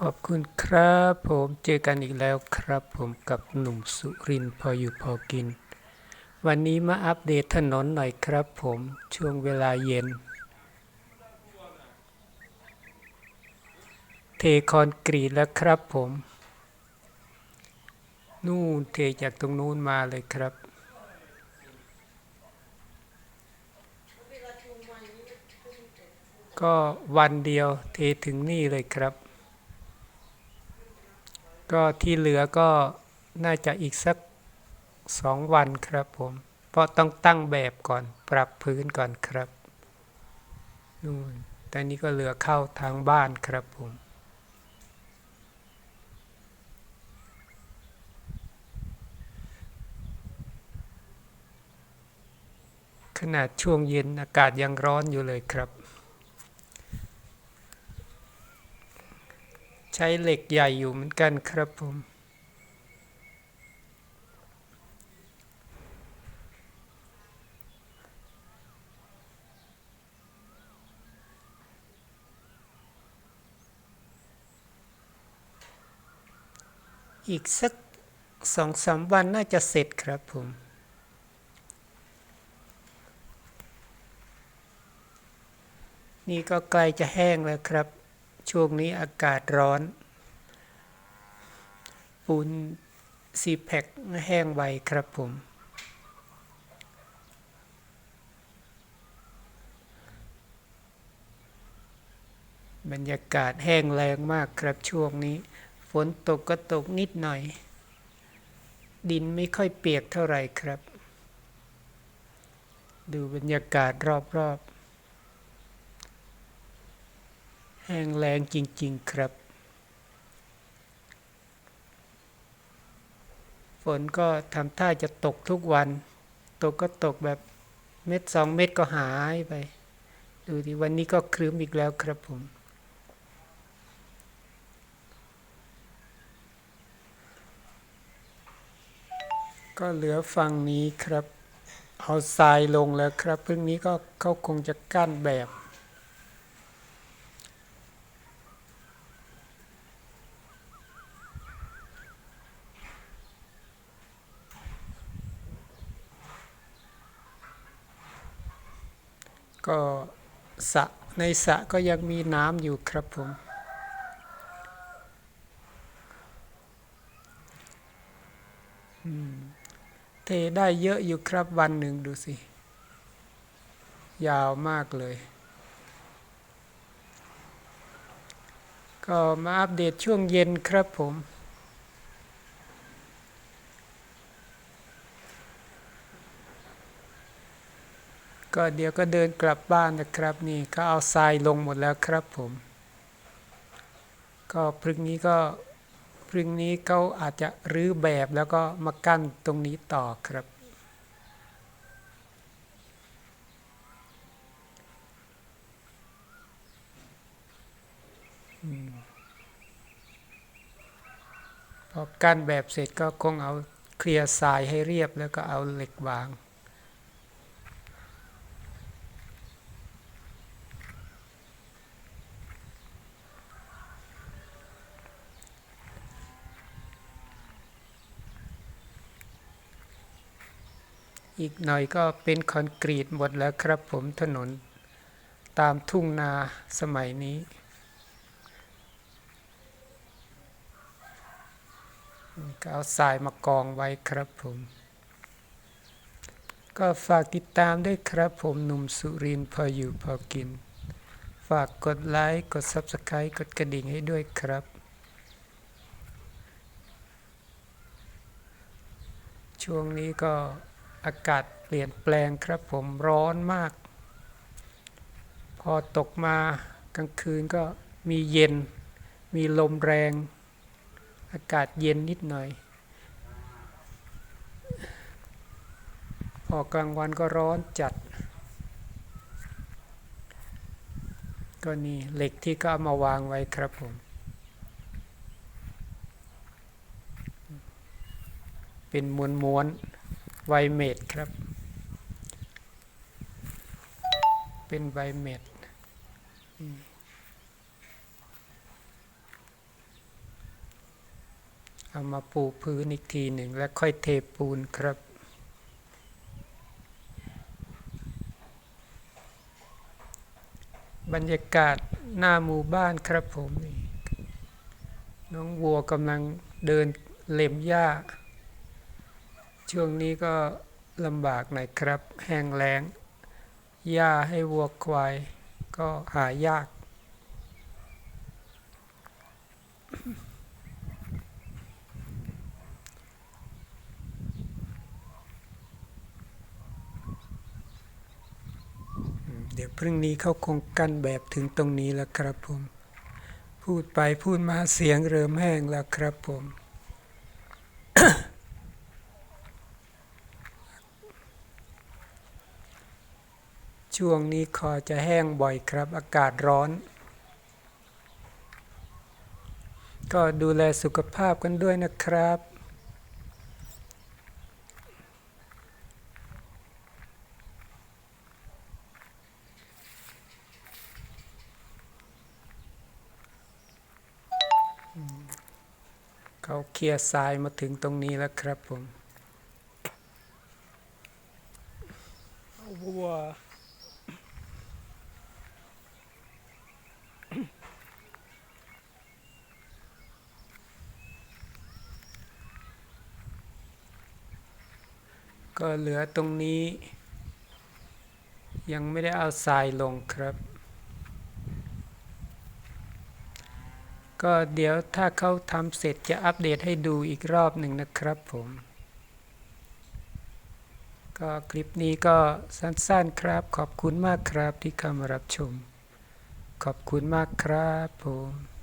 ขอบคุณครับผมเจอกันอีกแล้วครับผมกับหนุ่มสุรินพออยู่พอกิน วันนี้มาอัปเดตถนนหน่อยครับผมช่วงเวลาเย็น เทคอนกรีตแล้วครับผม นู่นเทจากตรงนู้นมาเลยครับ ก็วันเดียวเทถึงนี่เลยครับ ก็ที่เหลือก็น่าจะอีกสักสองวันครับผม เพราะต้องตั้งแบบก่อนปรับพื้นก่อนครับนู่นแต่นี้ก็เหลือเข้าทางบ้านครับผมขนาดช่วงเย็นอากาศยังร้อนอยู่เลยครับ ใช้เหล็กใหญ่อยู่เหมือนกันครับผมอีกสักสองสามวันน่าจะเสร็จครับผม นี่ก็ใกล้จะแห้งแล้วครับ ช่วงนี้อากาศร้อน ปูนซีแพคแห้งไวครับผม บรรยากาศแห้งแรงมากครับช่วงนี้ ฝนตกก็ตกนิดหน่อย ดินไม่ค่อยเปียกเท่าไหร่ครับ ดูบรรยากาศรอบๆ แห้งแรงจริง ๆ ครับ ฝนก็ทำท่าจะตกทุกวัน ตกก็ตกแบบเม็ดสองเม็ดก็หายไป ดูดิวันนี้ก็ครึ้มอีกแล้วครับผม ก็เหลือฝั่งนี้ครับ เอาทรายลงแล้วครับเพิ่งนี้ก็เขาคงจะกั้นแบบ ก็สะในสะก็ยังมีน้ำอยู่ครับผม เทได้เยอะอยู่ครับวันหนึ่งดูสิ ยาวมากเลย ก็มาอัปเดตช่วงเย็นครับผม ก็เดี๋ยวก็เดินกลับบ้านนะครับนี่ก็เอาทรายลงหมดแล้วครับผม ก็พรุ่งนี้ก็พรุ่งนี้เขาอาจจะรื้อแบบแล้วก็มากั้นตรงนี้ต่อครับ พอกั้นแบบเสร็จก็คงเอาเคลียร์ทรายให้เรียบแล้วก็เอาเหล็กวาง อีกหน่อยก็เป็นคอนกรีตหมดแล้วครับผมถนน ตามทุ่งนาสมัยนี้ ก็เอาทรายมากองไว้ครับผม ก็ฝากติดตามด้วยครับผมหนุ่มสุรินพออยู่พอกิน ฝากกดไลค์ กด Subscribe กดกระดิ่งให้ด้วยครับช่วงนี้ก็ อากาศเปลี่ยนแปลงครับผมร้อนมาก พอตกมากลางคืนก็มีเย็น มีลมแรง อากาศเย็นนิดหน่อย พอกลางวันก็ร้อนจัด ก็นี่เหล็กที่ก็เอามาวางไว้ครับผมเป็นมวลม้วนๆ ไวเมดครับ เป็นไวเมดเอามาปูพื้นอีกทีหนึ่งแล้วค่อยเทปูนครับบรรยากาศหน้าหมู่บ้านครับผมนี่น้องวัวกำลังเดินเล็มหญ้า ช่วงนี้ก็ลำบากหน่อยครับ แห้งแล้ง หญ้าให้วัวควายก็หายาก เดี๋ยวพรุ่งนี้เขาคงกั้นแบบถึงตรงนี้แล้วครับผม พูดไปพูดมาเสียงเริ่มแห้งแล้วครับผม ช่วงนี้คอจะแห้งบ่อยครับ อากาศร้อน ก็ดูแลสุขภาพกันด้วยนะครับ เขาเคลียร์ทรายมาถึงตรงนี้แล้วครับผม ก็เหลือตรงนี้ ยังไม่ได้เอาทรายลงครับ ก็เดี๋ยวถ้าเขาทำเสร็จจะอัปเดตให้ดูอีกรอบหนึ่งนะครับผม ก็คลิปนี้ก็สั้นๆครับ ขอบคุณมากครับที่เข้ามารับชม ขอบคุณมากครับผม